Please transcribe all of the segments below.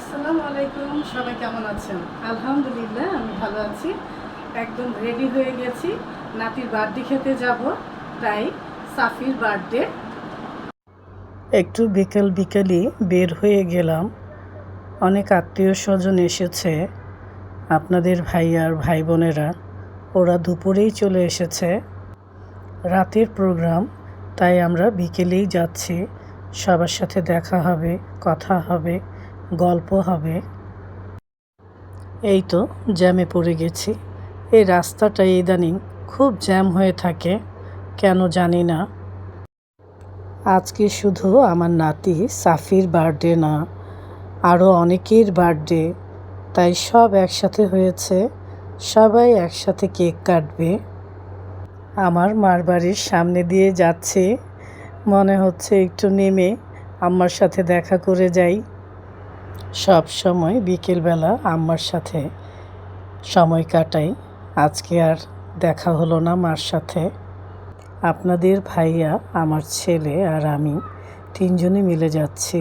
আসসালামু আলাইকুম, সবাই কেমন আছেন? আলহামদুলিল্লাহ, আমি ভালো আছি। একদম রেডি হয়ে গেছি। নাতির বার্থডে খেতে যাব, তাই সাফির বার্থডে। একটু বিকেল বিকেলই বের হয়ে গেলাম। অনেক আত্মীয় স্বজন এসেছে। আপনাদের ভাই আর ভাই বোনেরা, ওরা দুপুরেই চলে এসেছে। রাতের প্রোগ্রাম তাই আমরা বিকেলেই যাচ্ছি। সবার সাথে দেখা হবে, কথা হবে। গল্প হবে। এই তো জ্যামে পড়ে গেছি। এই রাস্তাটা ইদানিং খুব জ্যাম হয়ে থাকে, কেন জানি না। আজকে শুধু আমার নাতি সাফির বার্থডে না আরও অনেকের বার্থডে। তাই সব একসাথে হয়েছে, সবাই একসাথে কেক কাটবে। আমার মার বাড়ির সামনে দিয়ে যাচ্ছে, মনে হচ্ছে একটু নেমে আমার সাথে দেখা করে যাই। সব সময় বিকেলবেলা আম্মার সাথে সময় কাটাই। আজকে আর দেখা হলো না মার সাথে। আপনাদের ভাইয়া, আমার ছেলে আর আমি তিনজনে মিলে যাচ্ছি।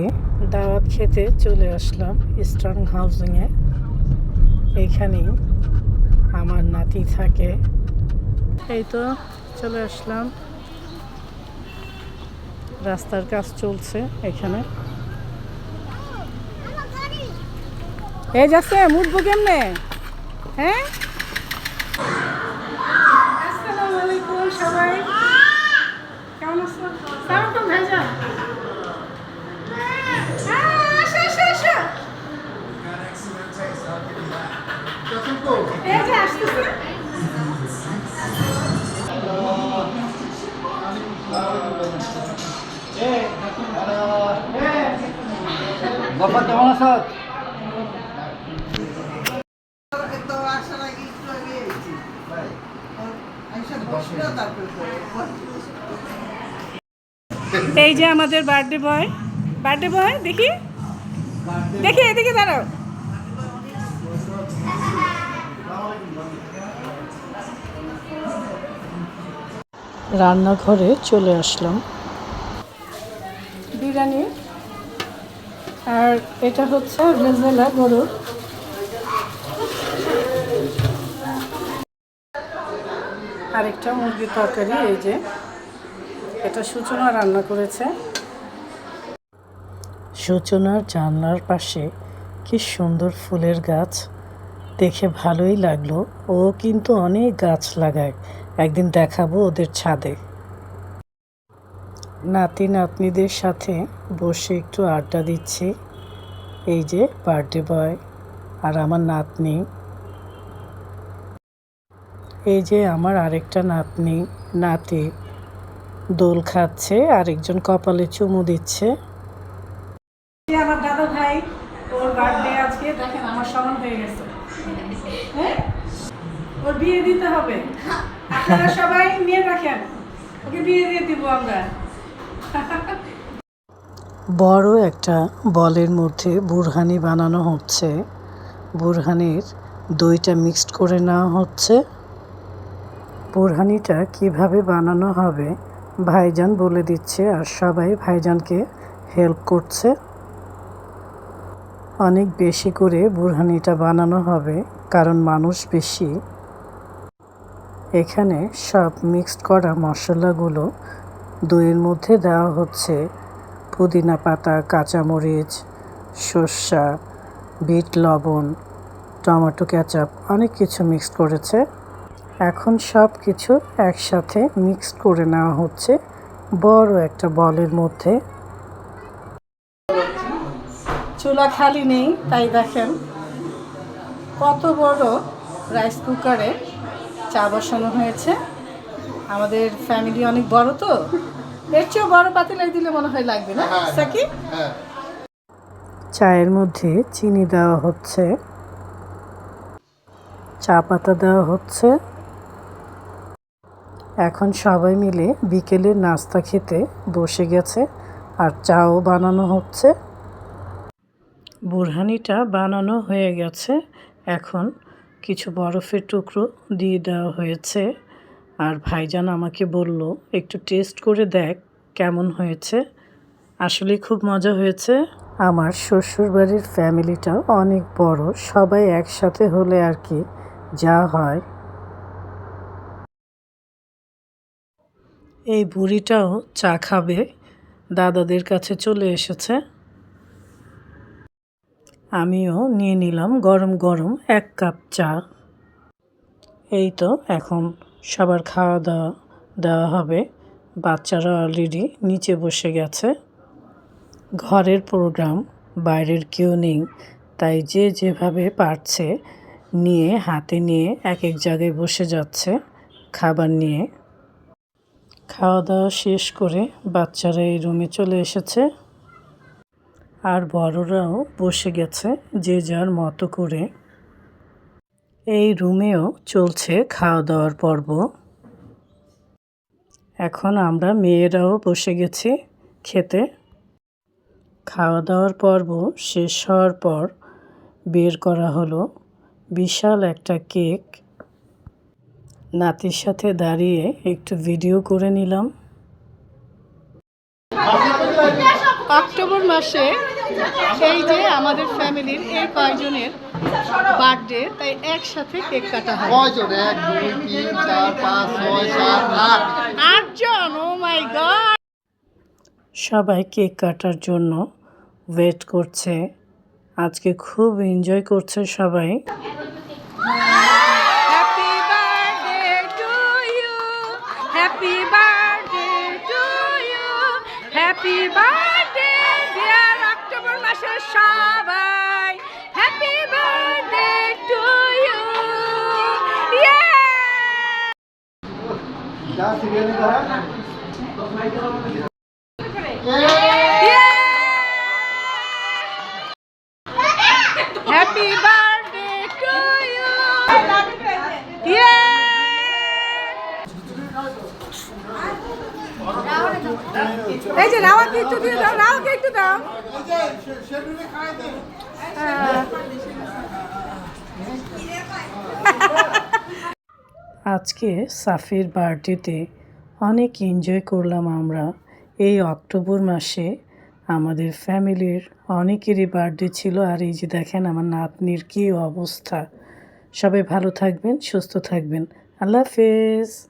দাওয়াত খেতে চলে আসলাম স্ট্রং হাউজিংয়ে। এইখানেই আমার নাতি থাকে। এই তো চলে আসলাম। রাস্তার কাজ চলছে এখানে। এই যাচ্ছে উঠবো কেমনে? হ্যাঁ? আসসালামু আলাইকুম সবাই। কেমন কেমন আছো? এই যে আমাদের বার্থডে বয়। বার্থডে বয়, দেখি। দেখি, এদিকে দাঁড়াও। রান্নাঘরে চলে আসলাম। বিরিয়ানি। আর এটা হচ্ছে রেজেলা গরুর। আরেকটা মুরগির তরকারি, এই যে। এটা সূচনা রান্না করেছে। সূচনার জানলার পাশে কি সুন্দর ফুলের গাছ। দেখে ভালোই লাগল। ও কিন্তু অনেক গাছ লাগায়। একদিন দেখাবো ওদের ছাদে। নাতি নাতনিদের সাথে বসে একটু আড্ডা দিচ্ছি। এই যে বার্থডে বয় আর আমার নাতনি। এই যে আমার আরেকটা নাতনি নাতি দোল খাচ্ছে আরেকজন কপালে চুমু দিচ্ছে। আমার দাদা ভাই ওর বার্থডে আজকে দেখেন আমার সমান হয়ে গেছে। হ্যাঁ? ওর বিয়ে দিতে হবে। আপনারা সবাই নিয়ে রাখেন। ওকে বিয়ে দিয়ে দিব আমরা। বড় একটা বলের মধ্যে বুরহানি বানানো হচ্ছে। বুরহানির দইটা মিক্সড করে নেওয়া হচ্ছে। বুরহানিটা কীভাবে বানানো হবে, ভাইজান বলে দিচ্ছে আর সবাই ভাইজানকে হেল্প করছে। অনেক বেশি করে বুরহানিটা বানানো হবে, কারণ মানুষ বেশি। এখানে সব মিক্সড করা মশলাগুলো দইয়ের মধ্যে দেওয়া হচ্ছে। পুদিনা পাতা, কাঁচামরিচ, সর্ষা, বিট, লবণ, টমেটো ক্যাচাপ অনেক কিছু মিক্সড করেছে। এখন সব কিছু একসাথে মিক্সড করে নেওয়া হচ্ছে বড় একটা বলের মধ্যে। চুলা খালি নেই তাই দেখেন কত বড় রাইস কুকারে চা বসানো হয়েছে। আমাদের ফ্যামিলি অনেক বড় তো এর চেয়েও বড় পাতিলাই দিলে মনে হয় লাগবে না সাকি চায়ের মধ্যে চিনি দেওয়া হচ্ছে চা পাতা দেওয়া হচ্ছে। এখন সবাই মিলে বিকেলের নাস্তা খেতে বসে গেছে আর চাও বানানো হচ্ছে। বুরহানিটা বানানো হয়ে গেছে। এখন কিছু বরফের টুকরো দিয়ে দেওয়া হয়েছে। আর ভাইজান আমাকে বলল, একটু টেস্ট করে দেখ কেমন হয়েছে। আসলে খুব মজা হয়েছে। আমার শ্বশুরবাড়ির ফ্যামিলিটা অনেক বড়, সবাই একসাথে হলে আর কি যা হয়। এই বুড়িটাও চা খাবে। দাদাদের কাছে চলে এসেছে। আমিও নিয়ে নিলাম গরম গরম এক কাপ চা। এই তো এখন সবার খাওয়া দাওয়া দেওয়া হবে। বাচ্চারা অলরেডি নিচে বসে গেছে। ঘরের প্রোগ্রাম বাইরের কেউ নেই, তাই যে যেভাবে পারছে নিয়ে, হাতে নিয়ে এক এক জায়গায় বসে যাচ্ছে। খাবার নিয়ে খাওয়া দাওয়া শেষ করে বাচ্চারা এই রুমে চলে এসেছে। আর বড়রাও বসে গেছে যে যার মতো করে। এই রুমেও চলছে খাওয়া দাওয়ার পর্ব। এখন আমরা মেয়েরাও বসে গেছি খেতে। খাওয়া দাওয়ার পর্ব শেষ হওয়ার পর বের করা হলো বিশাল একটা কেক নাতির সাথে দাঁড়িয়ে একটু ভিডিও করে নিলাম। অক্টোবর মাসে এই যে আমাদের ফ্যামিলির এই কয়জনের বার্থডে তাই একসাথে কেক কাটা হয়। কয়জন? এক দুই তিন চার পাঁচ ছয় সাত আট। আটজন ও মাই গড সবাই কেক কাটার জন্য ওয়েট করছে। আজকে খুব এনজয় করছে সবাই। Happy birthday to you happy birthday dear October মাসের সবাই. হ্যাপি বার্থডে টু ইউ ইয়ে যা এই যে একটু দিয়ে দাও একটু দাও। আজকে সাফির বার্থডেতে অনেক এনজয় করলাম আমরা। এই অক্টোবর মাসে আমাদের ফ্যামিলির অনেকেরই বার্থডে ছিল, আর এই যে দেখেন আমার নাতনির কী অবস্থা। সবাই ভালো থাকবেন, সুস্থ থাকবেন। আল্লাহ হাফেজ।